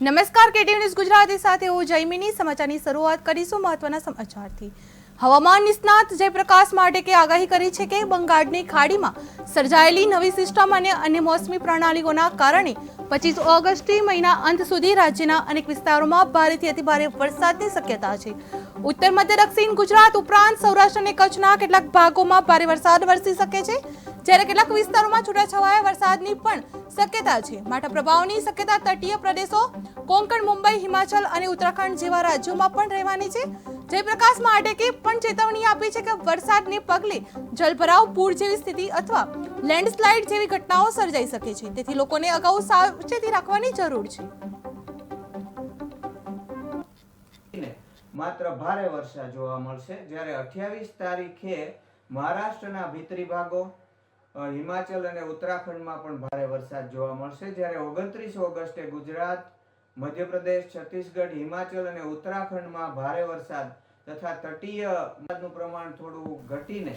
નમસ્કાર KT news Gujarati સાથે હું જયમિની. સમાચારની શરૂઆત કરીશું મહત્વના સમાચારથી. હવામાન નિષ્ણાત જયપ્રકાશ માટેકે આગાહી કરી છે કે બંગાળની ખાડીમાં સર્જાયેલી નવી સિસ્ટમ અને અન્ય મોસમી પ્રણાલીઓના કારણે પચીસ ઓગસ્ટથી મહિના અંત સુધી રાજ્યના અનેક વિસ્તારોમાં ભારેથી અતિભારે વરસાદની શક્યતા છે. ઉત્તર, મધ્ય, દક્ષિણ ગુજરાત ઉપરાંત સૌરાષ્ટ્ર અને કચ્છના કેટલાક ભાગોમાં ભારે વરસાદ વરસી શકે છે. જ્યારે કેટલાક વિસ્તારોમાં છૂટાછવાયા વરસાદની પણ શક્યતા છે. માઠા પ્રભાવની શક્યતા તટીય પ્રદેશો, કોંકણ, મુંબઈ, હિમાચલ અને ઉત્તરાખંડ જેવા રાજ્યોમાં પણ રહેવાની છે. જયપ્રકાશ માટેકે પણ ચેતવણી આપી છે કે વરસાદને પગલે જલભરાવ, પૂર જેવી સ્થિતિ અથવા લેન્ડસ્લાઇડ જેવી ઘટનાઓ સર્જાઈ શકે છે. તેથી લોકોને અગાઉ સાવચેતી રાખવાની જરૂર છે. માત્ર ભારે વરસાદ જોવા મળશે. જ્યારે અઠ્યાવીસ તારીખે મહારાષ્ટ્રના ભીતરી ભાગો હિમાચલ અને ઉત્તરાખંડમાં પણ ભારે વરસાદ જોવા મળશે. જ્યારે ઓગણત્રીસ ઓગસ્ટે ગુજરાત, મધ્યપ્રદેશ, છત્તીસગઢ, હિમાચલ અને ઉત્તરાખંડમાં ભારે વરસાદ તથા તટીય પ્રમાણ થોડું ઘટીને